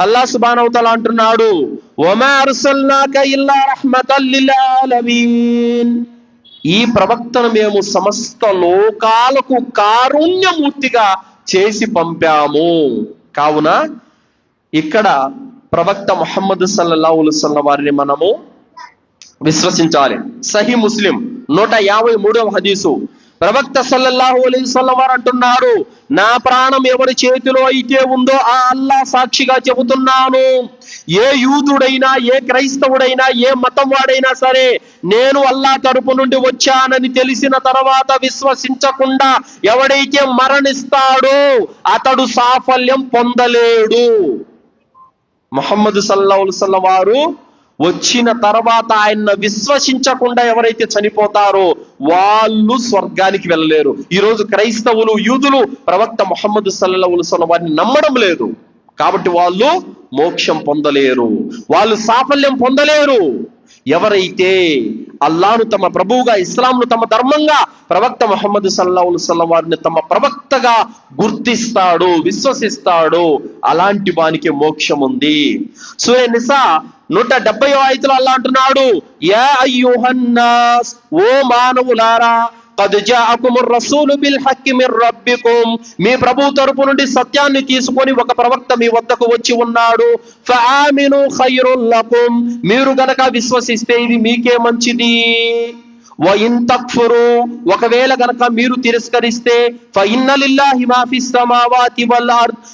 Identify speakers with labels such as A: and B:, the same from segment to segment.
A: అల్లా సుబానవతల అంటున్నాడు ఒమా ఇల్లా ఈ ప్రవక్తను మేము సమస్త లోకాలకు కారుణ్యమూర్తిగా చేసి పంపాము. కావున ఇక్కడ ప్రవక్త ముహమ్మద్ సల్లల్లాహు అలైహి వారిని మనము విశ్వసించాలి. సహీ ముస్లిం నూట యాభై మూడవ హదీసు ప్రవక్త సల్లల్లాహు అలైహి వసల్లం వారు అంటున్నారు నా ప్రాణం ఎవరి చేతిలో అయితే ఉందో ఆ అల్లా సాక్షిగా చెబుతున్నాను. ఏ యూదుడైనా ఏ క్రైస్తవుడైనా ఏ మతం వాడైనా సరే నేను అల్లా తరపు నుండి వచ్చానని తెలిసిన తర్వాత విశ్వసించకుండా ఎవడైతే మరణిస్తాడో అతడు సాఫల్యం పొందలేడు. మొహమ్మద్ సల్లాహుల్సల్ల వారు వచ్చిన తర్వాత ఆయన విశ్వసించకుండా ఎవరైతే చనిపోతారో వాళ్ళు స్వర్గానికి వెళ్ళలేరు. ఈ రోజు క్రైస్తవులు యూదులు ప్రవక్త మొహమ్మద్ సల్లాహుల్సల్ల వారిని నమ్మడం లేదు. కాబట్టి వాళ్ళు మోక్షం పొందలేరు. వాళ్ళు సాఫల్యం పొందలేరు. ఎవరైతే అల్లాను తమ ప్రభువుగా ఇస్లాంను తమ ధర్మంగా ప్రవక్త మొహమ్మద్ సల్లాహుల్ సల్లం వారిని తమ ప్రవక్తగా గుర్తిస్తాడు విశ్వసిస్తాడు అలాంటి వానికి మోక్షం ఉంది. సూర్య నిసా నూట డెబ్బై ఆయుతులు అల్లా అంటున్నాడు యా అయ్యూహన్నాస్ ఓ మానవులారా మీ ప్రభు తరపు నుండి సత్యాన్ని తీసుకొని ఒక ప్రవక్త మీ వద్దకు వచ్చి ఉన్నాడు మీరు గనక విశ్వసిస్తే ఇది మీకే మంచిది. ఒకవేళ గనక మీరు తిరస్కరిస్తే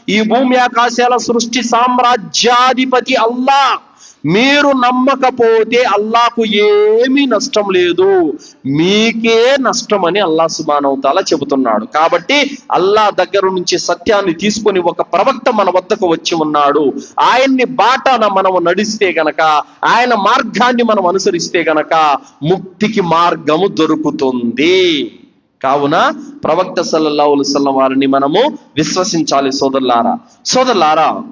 A: ఈ భూమి ఆకాశాల సృష్టి సామ్రాజ్యాధిపతి అల్లాహ్ మీరు నమ్మకపోతే అల్లాకు ఏమీ నష్టం లేదు. మీకే నష్టం అని అల్లా సుబానవుతాలా చెబుతున్నాడు. కాబట్టి అల్లా దగ్గర నుంచి సత్యాన్ని తీసుకొని ఒక ప్రవక్త మన వద్దకు వచ్చి ఉన్నాడు. ఆయన్ని బాటాన మనం నడిస్తే గనక ఆయన మార్గాన్ని మనం అనుసరిస్తే గనక ముక్తికి మార్గము దొరుకుతుంది. కావున ప్రవక్త సల్లల్లాహు అలైహి వారిని మనము విశ్వసించాలి సోదరులారా. సోదరులారా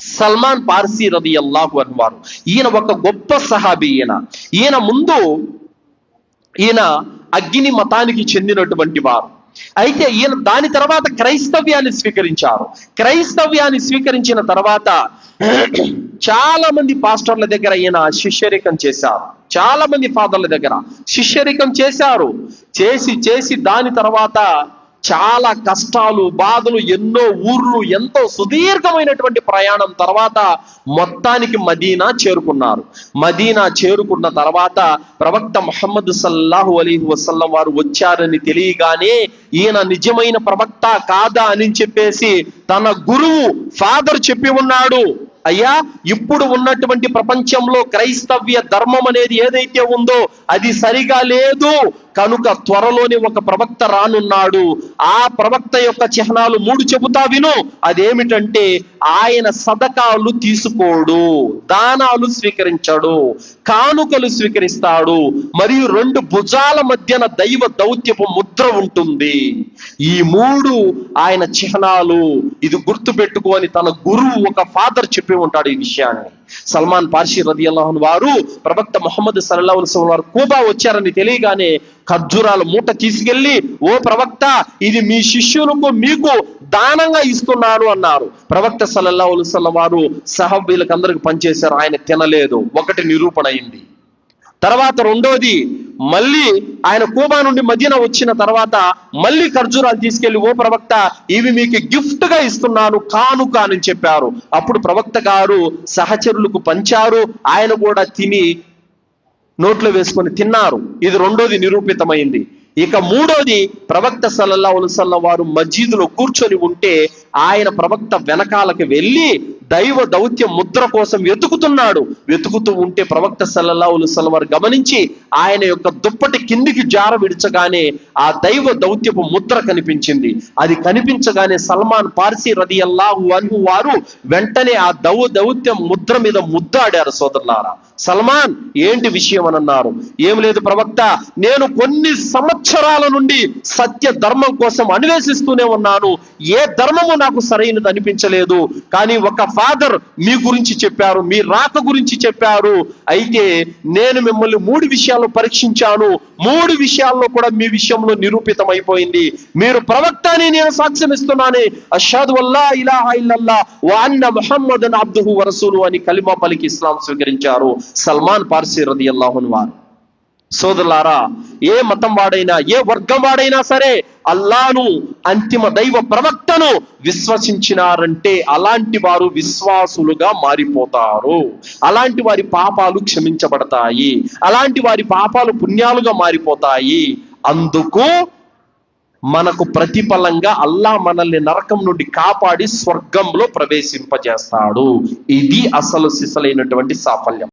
A: సల్మాన్ పార్సీ రది అల్లాహు వారు ఈయన ఒక గొప్ప సహాబీ ఈయన. ఈయన ముందు ఈయన అగ్ని మతానికి చెందినటువంటి వారు. అయితే ఈయన దాని తర్వాత క్రైస్తవ్యాన్ని స్వీకరించారు. క్రైస్తవ్యాన్ని స్వీకరించిన తర్వాత చాలా మంది పాస్టర్ల దగ్గర ఈయన శిష్యరికం చేశారు. చాలా మంది ఫాదర్ల దగ్గర శిష్యరికం చేశారు. చేసి చేసి దాని తర్వాత చాలా కష్టాలు బాధలు ఎన్నో ఊర్లు ఎంతో సుదీర్ఘమైనటువంటి ప్రయాణం తర్వాత మొత్తానికి మదీనా చేరుకున్నారు. మదీనా చేరుకున్న తర్వాత ప్రవక్త మొహమ్మద్ సల్లాహు అలీహి వసల్లం వారు వచ్చారని తెలియగానే ఈయన నిజమైన ప్రవక్త కాదా అని చెప్పేసి తన గురువు ఫాదర్ చెప్పి ఉన్నాడు. అయ్యా ఇప్పుడు ఉన్నటువంటి ప్రపంచంలో క్రైస్తవ్య ధర్మం అనేది ఏదైతే ఉందో అది సరిగా లేదు. కనుక త్వరలోనే ఒక ప్రవక్త రానున్నాడు. ఆ ప్రవక్త యొక్క చిహ్నాలు మూడు చెబుతా విను. అదేమిటంటే ఆయన సదకాలు తీసుకోడు దానాలు స్వీకరించాడు కానుకలు స్వీకరిస్తాడు మరియు రెండు భుజాల మధ్యన దైవ దౌత్యపు ముద్ర ఉంటుంది. ఈ మూడు ఆయన చిహ్నాలు ఇది గుర్తు పెట్టుకొని తన గురువు ఒక ఫాదర్ చెప్పి ఉంటాడు ఈ విషయాన్ని. సల్మాన్ పార్షి రది అల్లాహన్ వారు ప్రవక్త మొహమ్మద్ సల్లాహుల్ వారు కూబా వచ్చారని తెలియగానే ఖర్జూరాల మూట తీసుకెళ్ళి ఓ ప్రవక్త ఇది మీ శిష్యులకు మీకు దానంగా ఇస్తున్నాను అన్నారు. ప్రవక్త సలల్లా అలైహి వారు సహబీలకు అందరికి పనిచేశారు ఆయన తినలేదు. ఒకటి నిరూపణ అయింది. తర్వాత రెండోది మళ్ళీ ఆయన కూబా నుండి మదీనా వచ్చిన తర్వాత మళ్ళీ ఖర్జూరాలు తీసుకెళ్ళి ఓ ప్రవక్త ఇవి మీకు గిఫ్ట్గా ఇస్తున్నాను కానుక అని చెప్పారు. అప్పుడు ప్రవక్త గారు సహచరులకు పంచారు. ఆయన కూడా తిని నోట్లో వేసుకొని తిన్నారు. ఇది రెండోది నిరూపితమైంది. ఇక మూడోది ప్రవక్త సల్లల్లా ఉలసల్ల వారు మజీదులో కూర్చొని ఉంటే ఆయన ప్రవక్త వెనకాలకి వెళ్ళి దైవ దౌత్య ముద్ర కోసం వెతుకుతున్నాడు. వెతుకుతూ ఉంటే ప్రవక్త సల్లల్లా ఉలసల్ల వారు గమనించి ఆయన యొక్క దుప్పటి కిందికి జార విడిచగానే ఆ దైవ దౌత్యపు ముద్ర కనిపించింది. అది కనిపించగానే సల్మాన్ పార్సీ రది అల్లాహు అన్హు వారు వెంటనే ఆ దౌ దౌత్యం ముద్ర మీద ముద్దాడారు సోదరులారా. సల్మాన్ ఏంటి విషయం అని అన్నారు. ఏం లేదు ప్రవక్త నేను కొన్ని సంవత్సరాల నుండి సత్య ధర్మం కోసం అన్వేషిస్తూనే ఉన్నాను. ఏ ధర్మము నాకు సరైనది అనిపించలేదు. కానీ ఒక ఫాదర్ మీ గురించి చెప్పారు మీ రాక గురించి చెప్పారు. అయితే నేను మిమ్మల్ని మూడు విషయాల్లో పరీక్షించాను. మూడు విషయాల్లో కూడా మీ విషయంలో నిరూపితమైపోయింది. మీరు ప్రవక్త అని నేను సాక్ష్యం ఇస్తున్నాను. అషాద్ వల్లా ఇలాహా ఇల్లల్లా వాన్న ముహమ్మద్ అబ్దుహు వరసూలు అని కలిమా పలికి ఇస్లాం స్వీకరించారు. సల్మాన్ పార్సీ రది అల్లాహున్ వారు. సోదరులారా ఏ మతం వాడైనా ఏ వర్గం వాడైనా సరే అల్లాను అంతిమ దైవ ప్రవక్తను విశ్వసించినారంటే అలాంటి వారు విశ్వాసులుగా మారిపోతారు. అలాంటి వారి పాపాలు క్షమించబడతాయి. అలాంటి వారి పాపాలు పుణ్యాలుగా మారిపోతాయి. అందుకు మనకు ప్రతిఫలంగా అల్లా మనల్ని నరకం నుండి కాపాడి స్వర్గంలో ప్రవేశింపజేస్తాడు. ఇది అసలు సిసలైనటువంటి సాఫల్యం.